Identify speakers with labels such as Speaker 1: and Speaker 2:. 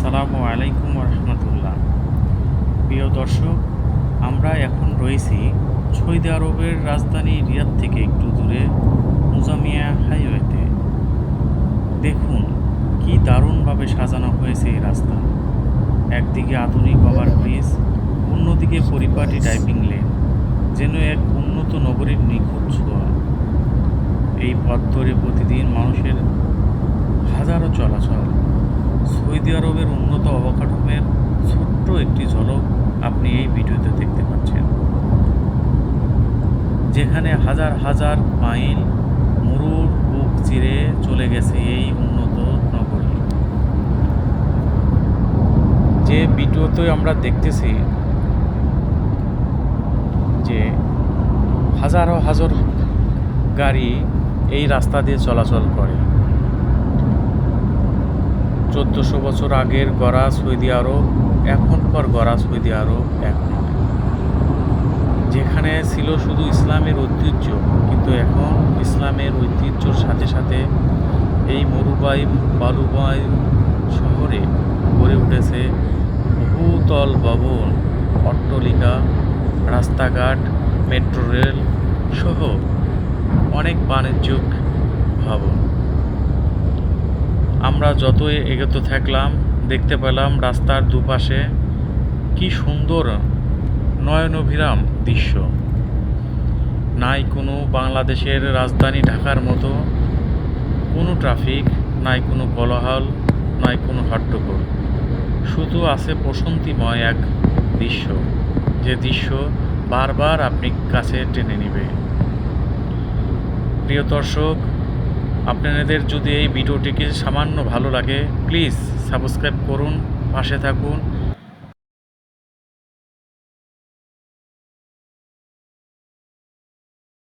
Speaker 1: আসসালামু আলাইকুম রহমতুল্লাহ প্রিয় দর্শক, আমরা এখন রয়েছি সৌদি আরবের রাজধানী রিয়াদ থেকে একটু দূরে মুজামিয়া হাইওয়েতে। দেখুন, কি দারুণভাবে সাজানো হয়েছে এই রাস্তা। একদিকে আধুনিক ওভারব্রিজ অন্যদিকে পরিপাটি ড্রাইভিং লেন, যেন এক উন্নত নগরীর নিখুঁত ছোঁয়া। এই পথ ধরে প্রতিদিন মানুষের হাজারো চলাচল। সৌদি আরবের উন্নত অবকাঠামোর ছোট্ট একটি ঝলক আপনি এই ভিডিওতে দেখতে পাচ্ছেন। যেখানে হাজার হাজার মাইল মরুর বুক চিরে চলে গেছে এই উন্নত নগরী। যে ভিডিওতে আমরা দেখতেছি যে হাজারো হাজার গাড়ি এই রাস্তা দিয়ে চলাচল করে। চোদ্দোশো বছর আগের গড়া সৌদি আরব, এখনকার গড়া সৌদি আরব এক যেখানে ছিল শুধু ইসলামের ঐতিহ্য, কিন্তু এখন ইসলামের ঐতিহ্যর সাথে সাথে এই মরুবাই, বালুবাই শহরে গড়ে উঠেছে বহুতল ভবন, অট্টলিকা, রাস্তাঘাট, মেট্রো রেল সহ অনেক বাণিজ্যিক ভবন। আমরা যতই এগোতে থাকলাম, দেখতে পেলাম রাস্তার দুপাশে কি সুন্দর নয়নভিরাম দৃশ্য। নাই কোনো বাংলাদেশের রাজধানী ঢাকার মতো কোনো ট্রাফিক, নাই কোনো কোলাহল, নাই কোনো হট্টগোল। শুধু আছে প্রশান্তিময় এক দৃশ্য, যে দৃশ্য বারবার আপনি কাছে টেনে নেবে। প্রিয় দর্শক আপনাদের যদি এই ভিডিওটিকে সামান্য ভালো লাগে প্লিজ সাবস্ক্রাইব করুন পাশে থাকুন।